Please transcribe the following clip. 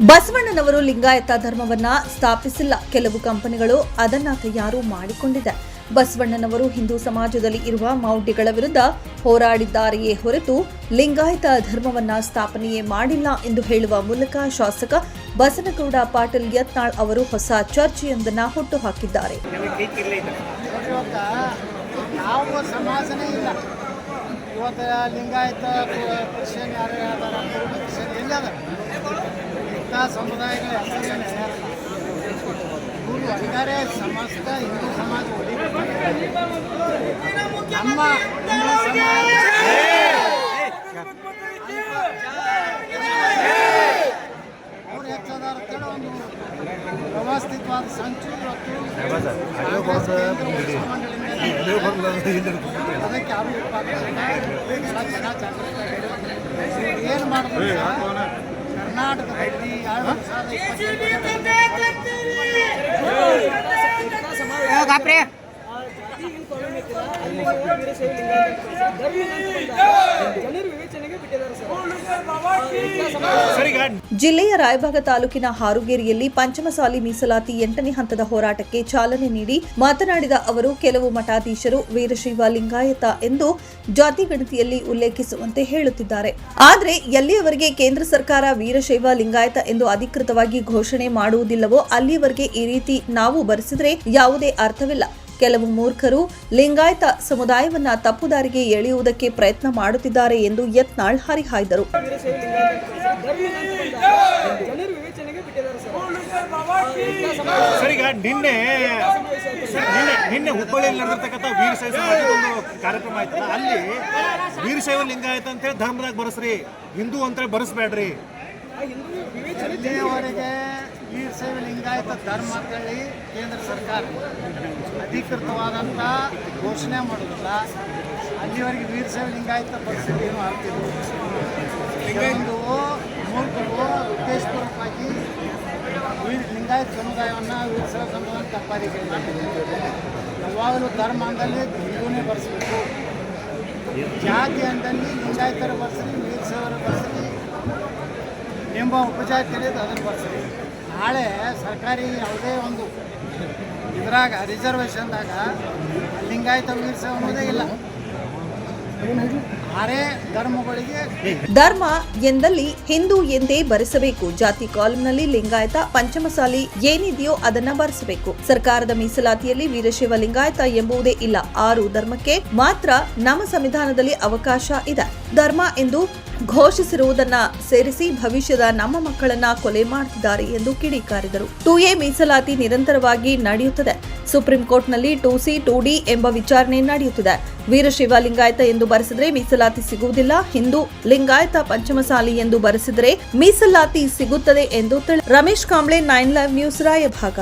ಬಸವಣ್ಣನವರು ಲಿಂಗಾಯತ ಧರ್ಮವನ್ನ ಸ್ಥಾಪಿಸಿಲ್ಲ. ಕೆಲವು ಕಂಪನಿಗಳು ಅದನ್ನ ತಯಾರು ಮಾಡಿಕೊಂಡಿದೆ. ಬಸವಣ್ಣನವರು ಹಿಂದೂ ಸಮಾಜದಲ್ಲಿ ಇರುವ ಮೌಢ್ಯಗಳ ವಿರುದ್ಧ ಹೋರಾಡಿದ್ದಾರೆಯೇ ಹೊರತು ಲಿಂಗಾಯತ ಧರ್ಮವನ್ನ ಸ್ಥಾಪನೆಯೇ ಮಾಡಿಲ್ಲ ಎಂದು ಹೇಳುವ ಮೂಲಕ ಶಾಸಕ ಬಸನಗೌಡ ಪಾಟೀಲ್ ಯತ್ನಾಳ್ ಅವರು ಹೊಸ ಚರ್ಚೆಯೊಂದನ್ನ ಹುಟ್ಟು ಹಾಕಿದ್ದಾರೆ ಲಿಂಗಾಯತ ಎಲ್ಲಿ ಸಮುದಾಯಗಳ ಹೆಸರಿನಲ್ಲಿ ಇವರು ಅಧಿಕಾರೇ ಸಮಸ್ತ ಹಿಂದೂ ಸಮಾಜ ನಮ್ಮ ಹಿಂದೂ ಸಮಾಜ ಅವ್ರು ಹೆಚ್ಚದಾರ ಅಂತೇಳಿ ಒಂದು ವ್ಯವಸ್ಥಿತವಾದ ಸಂಚು ಅದಕ್ಕೆ ಎಲ್ಲ ಏನು ಮಾಡಿದ್ರು ಕರ್ನಾಟಕದಲ್ಲಿ ಎರಡು ಸಾವಿರದ ಜನರು ವಿವೇಚನೆಗೆ ಬಿಟ್ಟಿದ್ದಾರೆ ಸರ್ ಜಿಲ್ಲೆಯ ರಾಯಭಾಗ ತಾಲೂಕಿನ ಹಾರುಗೇರಿಯಲ್ಲಿ ಪಂಚಮಸಾಲಿ ಮೀಸಲಾತಿ ಎಂಟನೇ ಹಂತದ ಹೋರಾಟಕ್ಕೆ ಚಾಲನೆ ನೀಡಿ ಮಾತನಾಡಿದ ಅವರು, ಕೆಲವು ಮಠಾಧೀಶರು ವೀರಶೈವ ಲಿಂಗಾಯತ ಎಂದು ಜಾತಿ ಗಣತಿಯಲ್ಲಿ ಉಲ್ಲೇಖಿಸುವಂತೆ ಹೇಳುತ್ತಿದ್ದಾರೆ. ಆದರೆ ಎಲ್ಲಿಯವರೆಗೆ ಕೇಂದ್ರ ಸರ್ಕಾರ ವೀರಶೈವ ಲಿಂಗಾಯತ ಎಂದು ಅಧಿಕೃತವಾಗಿ ಘೋಷಣೆ ಮಾಡುವುದಿಲ್ಲವೋ ಅಲ್ಲಿಯವರೆಗೆ ಈ ರೀತಿ ನಾವು ಬರೆಸಿದರೆ ಯಾವುದೇ ಅರ್ಥವಿಲ್ಲ. ಕೆಲವು ಮೂರ್ಖರು ಲಿಂಗಾಯತ ಸಮುದಾಯವನ್ನ ತಪ್ಪುದಾರಿಗೆ ಎಳೆಯುವುದಕ್ಕೆ ಪ್ರಯತ್ನ ಮಾಡುತ್ತಿದ್ದಾರೆ ಎಂದು ಯತ್ನಾಳ್ ಹರಿಹಾಯ್ದರು. ನಿನ್ನೆ ನಿನ್ನೆ ಹುಬ್ಬಳ್ಳಿಯಲ್ಲಿ ನಡೆದಿರ್ತಕ್ಕಂಥ ವೀರಶೈವ ಒಂದು ಕಾರ್ಯಕ್ರಮ ಆಯ್ತಲ್ಲ ಅಲ್ಲಿ ವೀರಶೈವ ಲಿಂಗಾಯತ ಅಂತೇಳಿ ಧರ್ಮದಾಗ ಬರಸ್ರಿ ಹಿಂದೂ ಅಂತೇಳಿ ಬರಸ್ಬೇಡ್ರಿ ಹಿಂದೂ ವಿವೇಚನೆ ಇಲ್ಲಿಯವರೆಗೆ ವೀರಶೈವ ಲಿಂಗಾಯತ ಧರ್ಮ ಅಂತೇಳಿ ಕೇಂದ್ರ ಸರ್ಕಾರ ಅಧಿಕೃತವಾದಂಥ ಘೋಷಣೆ ಮಾಡೋದಿಲ್ಲ ಅಲ್ಲಿವರೆಗೆ ವೀರಶೈವ ಲಿಂಗಾಯತ ಪರಿಸ್ಥಿತಿ ಏನು ಆಗ್ತಿದ್ರು ಒಂದು ಮೂರ್ಖರು ಉದ್ದೇಶಪೂರ್ವಕವಾಗಿ ವೀರ ಲಿಂಗಾಯತ ಸಮುದಾಯವನ್ನು ವೀರಶೈವ ಸಮುದಾಯ ತಪ್ಪಾದಿಗೆ ಯಾವಾಗಲೂ ಧರ್ಮ ಅಂದಲ್ಲಿ ಹಿಂದೂನೇ ಬರೆಸಬೇಕು. ಜಾತಿ ಅಂದಲ್ಲಿ ಲಿಂಗಾಯತರ ಬರ್ಸಲಿ ವೀರಶೈವರ ಬರ್ಸಲಿ ಎಂಬ ಉಪಜಾತಿ ಅದನ್ನು ಬರ್ಸ್ರಿ. ನಾಳೆ ಸರ್ಕಾರಿ ಯಾವುದೇ ಒಂದು ಇದ್ರಾಗ ರಿಸರ್ವೇಷನ್ದಾಗ ಲಿಂಗಾಯತ ಅನ್ನೋದೇ ಇಲ್ಲ. ಧರ್ಮ ಎಂದಲ್ಲಿ ಹಿಂದೂ ಎಂದೇ ಬರೆಸಬೇಕು. ಜಾತಿ ಕಾಲಂನಲ್ಲಿ ಲಿಂಗಾಯತ ಪಂಚಮಸಾಲಿ ಏನಿದೆಯೋ ಅದನ್ನ ಬರೆಸಬೇಕು. ಸರ್ಕಾರದ ಮೀಸಲಾತಿಯಲ್ಲಿ ವೀರಶೈವ ಲಿಂಗಾಯತ ಎಂಬುದೇ ಇಲ್ಲ. ಆರು ಧರ್ಮಕ್ಕೆ ಮಾತ್ರ ನಮ್ಮ ಸಂವಿಧಾನದಲ್ಲಿ ಅವಕಾಶ ಇದೆ. ಧರ್ಮ ಎಂದು ಘೋಷಿಸಿರುವುದನ್ನ ಸೇರಿಸಿ ಭವಿಷ್ಯದ ನಮ್ಮ ಮಕ್ಕಳನ್ನ ಕೊಲೆ ಮಾಡುತ್ತಿದ್ದಾರೆ ಎಂದು ಕಿಡಿಕಾರಿದರು. ಟು ಎ ಮೀಸಲಾತಿ ನಿರಂತರವಾಗಿ ನಡೆಯುತ್ತದೆ. ಸುಪ್ರೀಂ ಕೋರ್ಟ್ನಲ್ಲಿ ಟು ಸಿ ಟು ಡಿ ಎಂಬ ವಿಚಾರಣೆ ನಡೆಯುತ್ತಿದೆ. ವೀರಶೈವ ಲಿಂಗಾಯತ ಎಂದು ಬರೆಸಿದರೆ ಮೀಸಲಾತಿ ಸಿಗುವುದಿಲ್ಲ. ಹಿಂದೂ ಲಿಂಗಾಯತ ಪಂಚಮಸಾಲಿ ಎಂದು ಬರೆಸಿದರೆ ಮೀಸಲಾತಿ ಸಿಗುತ್ತದೆ ಎಂದು Ramesh Kamble, nine live news, Raybag.